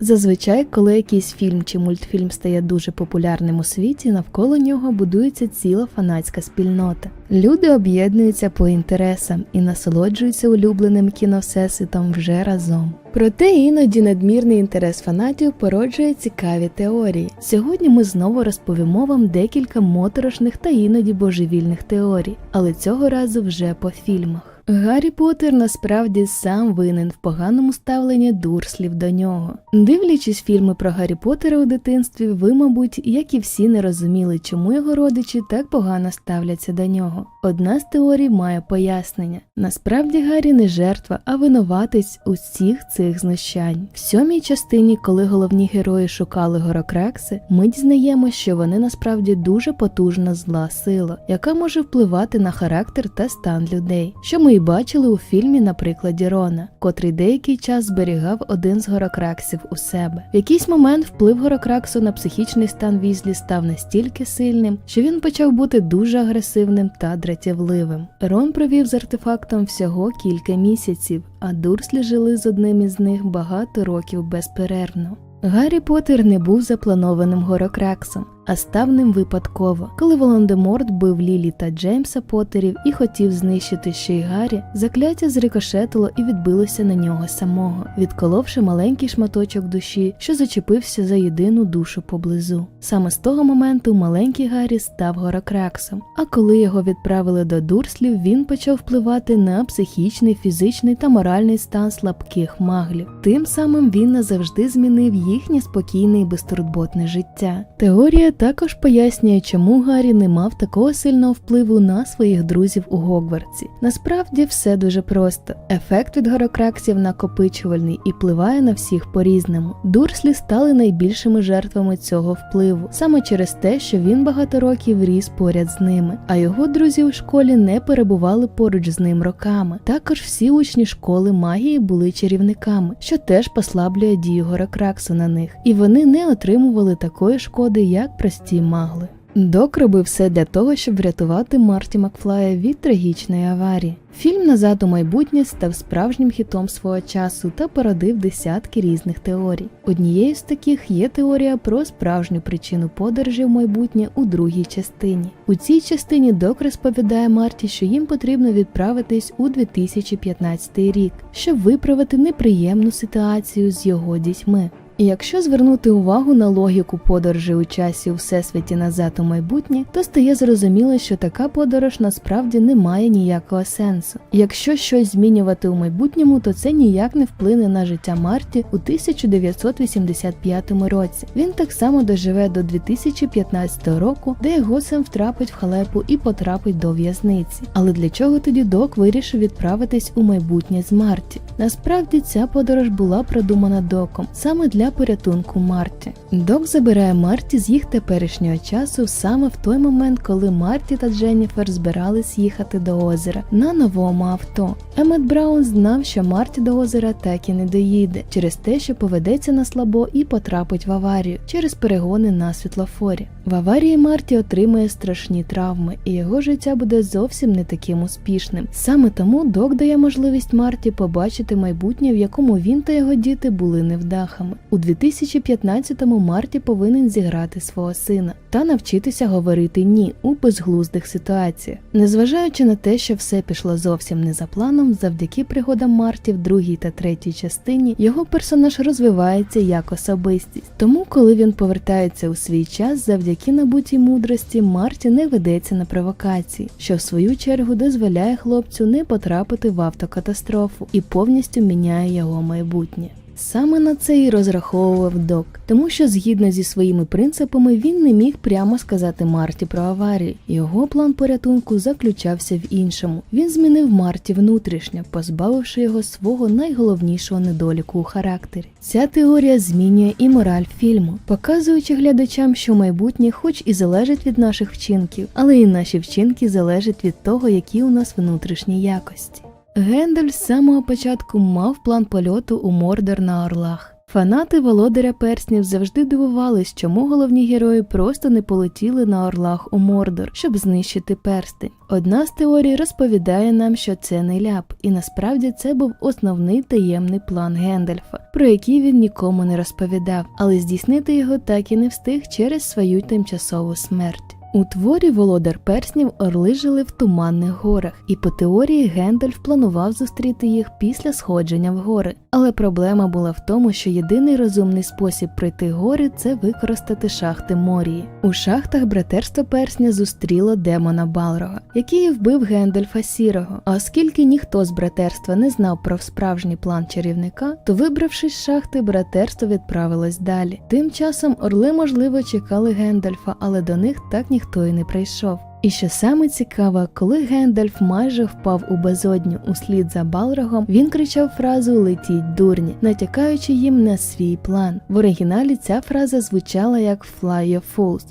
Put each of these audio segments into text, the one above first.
Зазвичай, коли якийсь фільм чи мультфільм стає дуже популярним у світі, навколо нього будується ціла фанатська спільнота. Люди об'єднуються по інтересам і насолоджуються улюбленим кіновсесвітом вже разом. Проте іноді надмірний інтерес фанатів породжує цікаві теорії. Сьогодні ми знову розповімо вам декілька моторошних та іноді божевільних теорій, але цього разу вже по фільмах. Гаррі Поттер насправді сам винен в поганому ставленні дурслів до нього. Дивлячись фільми про Гаррі Поттера у дитинстві, ви, мабуть, як і всі не розуміли, чому його родичі так погано ставляться до нього. Одна з теорій має пояснення: насправді Гаррі не жертва, а винуватець усіх цих знущань. В сьомій частині, коли головні герої шукали горокракси, ми дізнаємося, що вони насправді дуже потужна зла сила, яка може впливати на характер та стан людей, що ми і бачили у фільмі на прикладі Рона, котрий деякий час зберігав один з горокраксів у себе. В якийсь момент вплив горокраксу на психічний стан Візлі став настільки сильним, що він почав бути дуже агресивним та дратівливим. Рон провів з артефактом всього кілька місяців, а Дурслі жили з одним із них багато років безперервно. Гаррі Поттер не був запланованим горокраксом, а став ним випадково. Коли Волан-де-Морт бив Лілі та Джеймса Поттерів і хотів знищити ще й Гаррі, закляття зрикошетило і відбилося на нього самого, відколовши маленький шматочок душі, що зачепився за єдину душу поблизу. Саме з того моменту маленький Гаррі став горокраксом. А коли його відправили до дурслів, він почав впливати на психічний, фізичний та моральний стан слабких маглів. Тим самим він назавжди змінив їхнє спокійне і безтурботне життя. Теорія також пояснює, чому Гаррі не мав такого сильного впливу на своїх друзів у Гогвартсі. Насправді все дуже просто. Ефект від горокраксів накопичувальний і впливає на всіх по-різному. Дурслі стали найбільшими жертвами цього впливу, саме через те, що він багато років ріс поряд з ними, а його друзі у школі не перебували поруч з ним роками. Також всі учні школи магії були чарівниками, що теж послаблює дію горокраксу на них, і вони не отримували такої шкоди, як прості магли. Док робив все для того, щоб врятувати Марті Макфлая від трагічної аварії. Фільм Назад у майбутнє став справжнім хітом свого часу та породив десятки різних теорій. Однією з таких є теорія про справжню причину подорожі в майбутнє у другій частині. У цій частині Док розповідає Марті, що їм потрібно відправитись у 2015 рік, щоб виправити неприємну ситуацію з його дітьми. І якщо звернути увагу на логіку подорожі у часі у всесвіті назад у майбутнє, то стає зрозуміло, що така подорож насправді не має ніякого сенсу. Якщо щось змінювати у майбутньому, то це ніяк не вплине на життя Марті у 1985 році. Він так само доживе до 2015 року, де син втрапить в халепу і потрапить до в'язниці. Але для чого тоді Док вирішив відправитись у майбутнє з Марті? Насправді ця подорож була продумана доком саме для порятунку Марті. Док забирає Марті з їх теперішнього часу саме в той момент, коли Марті та Дженніфер збирались їхати до озера на новому авто. Емет Браун знав, що Марті до озера так і не доїде через те, що поведеться на слабо і потрапить в аварію через перегони на світлофорі. В аварії Марті отримує страшні травми, і його життя буде зовсім не таким успішним. Саме тому Док дає можливість Марті побачити майбутнє, в якому він та його діти були невдахами. У 2015-му Марті повинен зіграти свого сина та навчитися говорити ні у безглуздих ситуаціях. Незважаючи на те, що все пішло зовсім не за планом, завдяки пригодам Марті в другій та третій частині його персонаж розвивається як особистість. Тому, коли він повертається у свій час, завдяки набутій мудрості, Марті не ведеться на провокації, що в свою чергу дозволяє хлопцю не потрапити в автокатастрофу і повністю міняє його майбутнє. Саме на це і розраховував док, тому що згідно зі своїми принципами він не міг прямо сказати Марті про аварію. Його план порятунку заключався в іншому. Він змінив Марті внутрішньо, позбавивши його свого найголовнішого недоліку у характері. Ця теорія змінює і мораль фільму, показуючи глядачам, що майбутнє, хоч і залежить від наших вчинків, але і наші вчинки залежать від того, які у нас внутрішні якості. Гендель з самого початку мав план польоту у Мордор на Орлах. Фанати володаря перснів завжди дивувались, чому головні герої просто не полетіли на орлах у Мордор, щоб знищити перстень. Одна з теорій розповідає нам, що це не ляп, і насправді це був основний таємний план Гендальфа, про який він нікому не розповідав, але здійснити його так і не встиг через свою тимчасову смерть. У творі Володар Перснів орли жили в туманних горах, і по теорії Гендальф планував зустріти їх після сходження в гори. Але проблема була в тому, що єдиний розумний спосіб пройти гори це використати шахти Морії. У шахтах братерство персня зустріло демона Балрога, який вбив Гендальфа Сірого. А оскільки ніхто з братерства не знав про справжній план чарівника, то вибравшись з шахти, братерство відправилось далі. Тим часом орли, можливо, чекали Гендальфа, але до них так ніхто і не прийшов. І що саме цікаве, коли Гендальф майже впав у безодню услід за Балрогом, він кричав фразу Летіть дурні, натякаючи їм на свій план. В оригіналі ця фраза звучала як Fly your fools,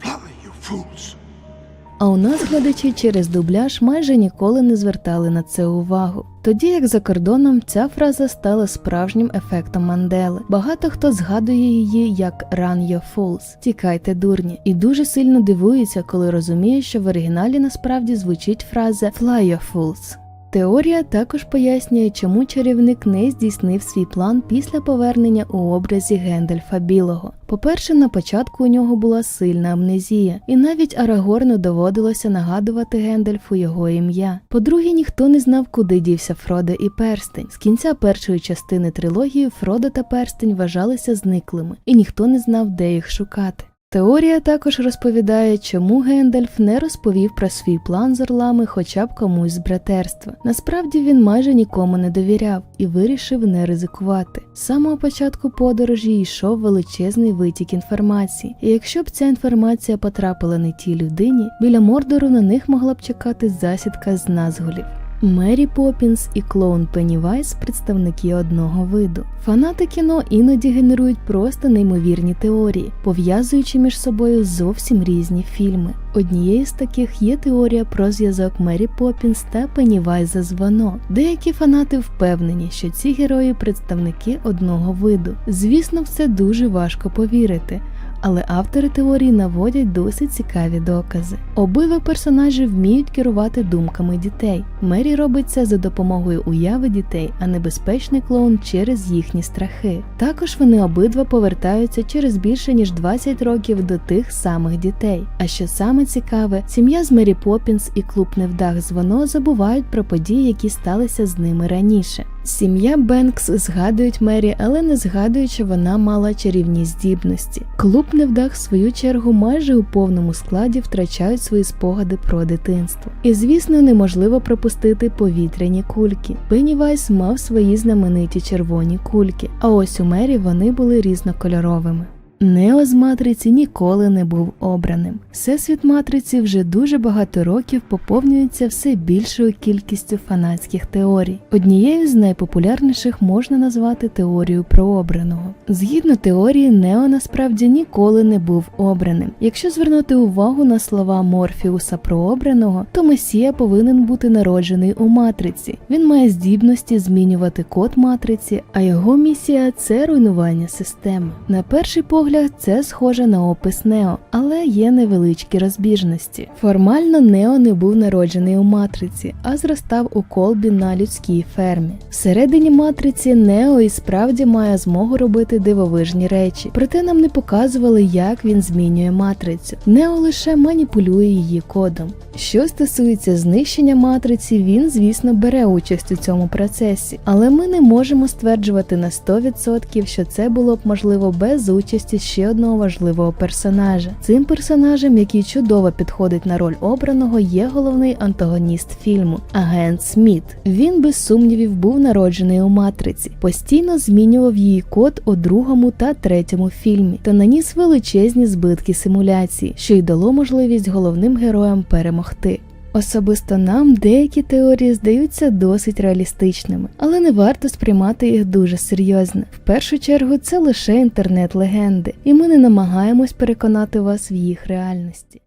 Fly, your fools! А у нас глядачі через дубляж майже ніколи не звертали на це увагу. Тоді як за кордоном ця фраза стала справжнім ефектом Мандели. Багато хто згадує її як Run your fools, тікайте дурні, і дуже сильно дивується, коли розуміє, що в оригіналі насправді звучить фраза Fly your fools. Теорія також пояснює, чому чарівник не здійснив свій план після повернення у образі Гендальфа Білого. По-перше, на початку у нього була сильна амнезія, і навіть Арагорну доводилося нагадувати Гендальфу його ім'я. По-друге, ніхто не знав, куди дівся Фродо і перстень. З кінця першої частини трилогії Фродо та перстень вважалися зниклими, і ніхто не знав, де їх шукати. Теорія також розповідає, чому Гендальф не розповів про свій план з орлами хоча б комусь з братерства. Насправді він майже нікому не довіряв і вирішив не ризикувати. З самого початку подорожі йшов величезний витік інформації, і якщо б ця інформація потрапила не тій людині, біля Мордору на них могла б чекати засідка з назгулів. Мері Поппінс і клоун Пеннівайс – представники одного виду. Фанати кіно іноді генерують просто неймовірні теорії, пов'язуючи між собою зовсім різні фільми. Однією з таких є теорія про зв'язок Мері Поппінс та Пеннівайза з Вано. Деякі фанати впевнені, що ці герої представники одного виду. Звісно, в це дуже важко повірити але автори теорії наводять досить цікаві докази. Обидва персонажі вміють керувати думками дітей. Мері робить це за допомогою уяви дітей, а небезпечний клоун через їхні страхи. Також вони обидва повертаються через більше ніж 20 років до тих самих дітей. А що саме цікаве, сім'я з Мері Поппінс і клуб Невдах з Воно забувають про події, які сталися з ними раніше. Сім'я Бенкс згадують Мері, але не згадують, що вона мала чарівні здібності. Клуб невдах, в свою чергу, майже у повному складі втрачають свої спогади про дитинство. І, звісно, неможливо пропустити повітряні кульки. Пеннівайс мав свої знамениті червоні кульки, а ось у Мері вони були різнокольоровими. Нео з матриці ніколи не був обраним. Всесвіт матриці вже дуже багато років поповнюється все більшою кількістю фанатських теорій. Однією з найпопулярніших можна назвати теорію про обраного. Згідно теорії, Нео насправді ніколи не був обраним. Якщо звернути увагу на слова Морфіуса про обраного, то Месія повинен бути народжений у матриці. Він має здібності змінювати код матриці, а його місія це руйнування системи. На перший погляд це схоже на опис Нео, але є невеличкі розбіжності. Формально Нео не був народжений у матриці, а зростав у колбі на людській фермі. Всередині матриці Нео і справді має змогу робити дивовижні речі, проте нам не показували, як він змінює матрицю. Нео лише маніпулює її кодом. Що стосується знищення матриці, він, звісно, бере участь у цьому процесі, але ми не можемо стверджувати на 100%, що це було б можливо без участі ще одного важливого персонажа. Цим персонажем, який чудово підходить на роль обраного, є головний антагоніст фільму Агент Сміт. Він без сумнівів був народжений у матриці, постійно змінював її код у другому та третьому фільмі та наніс величезні збитки симуляції, що й дало можливість головним героям перемогти. Особисто нам деякі теорії здаються досить реалістичними, але не варто сприймати їх дуже серйозно. В першу чергу це лише інтернет-легенди, і ми не намагаємось переконати вас в їх реальності.